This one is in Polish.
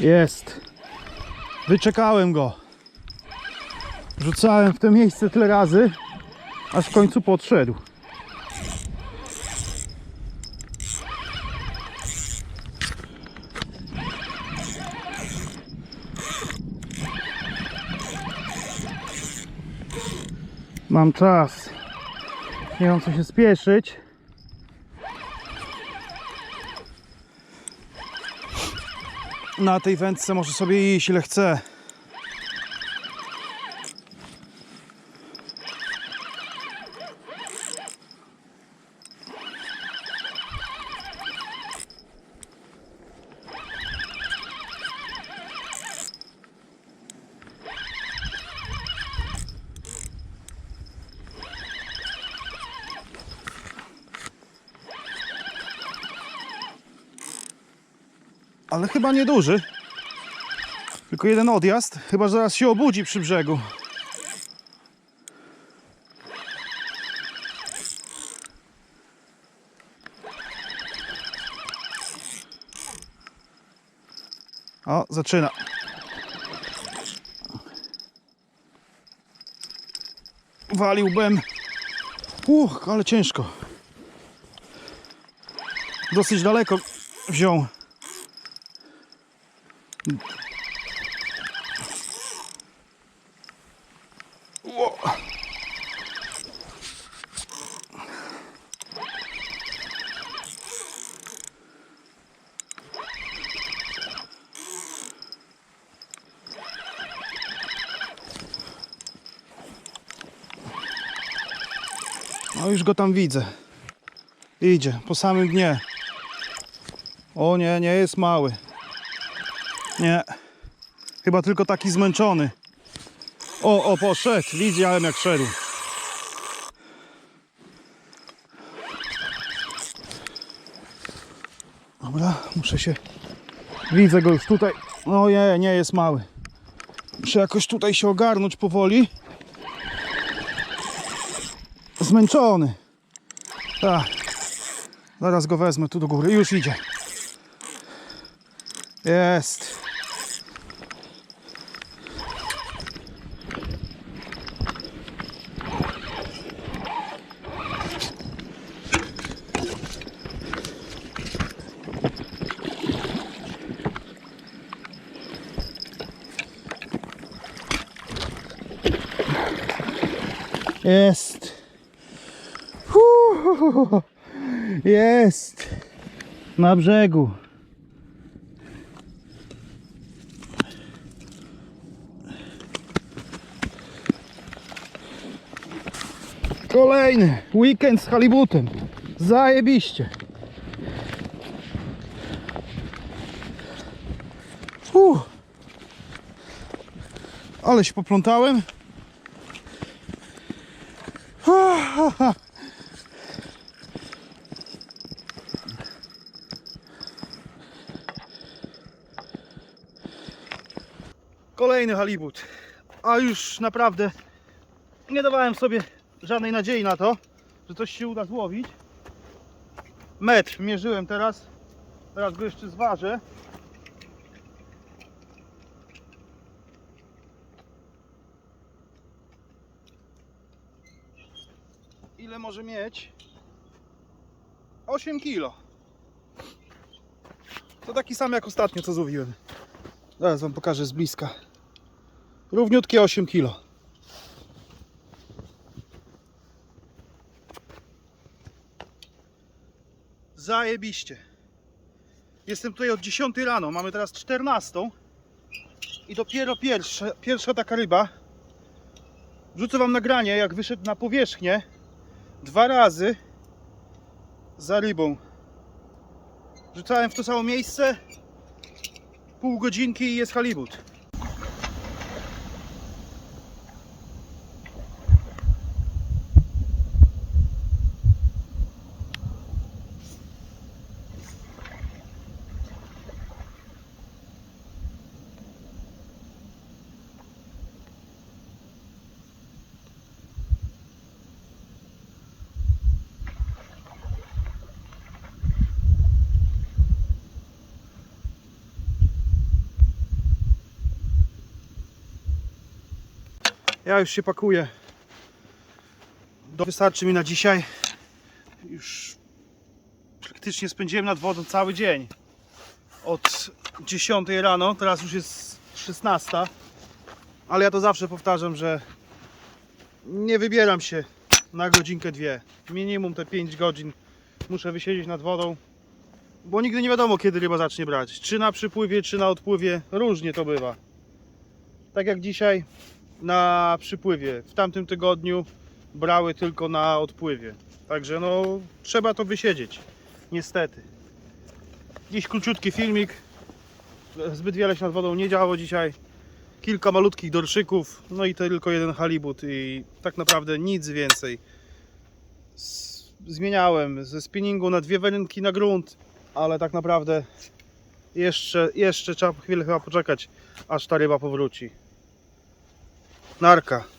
Jest. Wyczekałem go. Rzucałem w to miejsce tyle razy, aż w końcu podszedł. Mam czas. Nie mam co się spieszyć. Na tej wędce może sobie iść ile chce. Ale chyba nieduży. Tylko jeden odjazd. Chyba że zaraz się obudzi przy brzegu. O, zaczyna. Waliłbym. Uch, ale ciężko. Dosyć daleko wziął. No już go tam widzę. Idzie po samym dnie. O nie, nie jest mały. Nie. Chyba tylko taki zmęczony. O, o, poszedł. Widziałem jak szedł. Dobra, muszę się... Widzę go już tutaj. No nie, nie jest mały. Muszę jakoś tutaj się ogarnąć powoli. Zmęczony. Tak. Zaraz go wezmę tu do góry. Już idzie. Jest. Jest. Jest. Na brzegu. Kolejny weekend z halibutem. Zajebiście. Uff. Ale się poplątałem. Kolejny halibut. A już naprawdę nie dawałem sobie żadnej nadziei na to, że coś się uda złowić. Metr mierzyłem teraz. Teraz go jeszcze zważę. Ile może mieć? 8 kilo. To taki sam jak ostatnio co złowiłem. Zaraz wam pokażę z bliska. Równiutkie 8 kilo. Zajebiście. Jestem tutaj od 10 rano, mamy teraz 14 i dopiero pierwsza, pierwsza taka ryba. Wrzucę wam nagranie, jak wyszedł na powierzchnię dwa razy za rybą. Rzucałem w to samo miejsce pół godzinki i jest halibut. Ja już się pakuję. Wystarczy mi na dzisiaj. Już praktycznie spędziłem nad wodą cały dzień. Od 10 rano, teraz już jest 16. Ale ja to zawsze powtarzam, że nie wybieram się na godzinkę, dwie. Minimum te 5 godzin muszę wysiedzieć nad wodą. Bo nigdy nie wiadomo, kiedy ryba zacznie brać. Czy na przypływie, czy na odpływie. Różnie to bywa. Tak jak dzisiaj na przypływie. W tamtym tygodniu brały tylko na odpływie. Także no, trzeba to wysiedzieć. Niestety. Dziś króciutki filmik. Zbyt wiele się nad wodą nie działo dzisiaj. Kilka malutkich dorszyków, no i tylko jeden halibut i tak naprawdę nic więcej. Zmieniałem ze spinningu na dwie wędki na grunt, ale tak naprawdę jeszcze, jeszcze trzeba chwilę chyba poczekać, aż ta ryba powróci. нарка.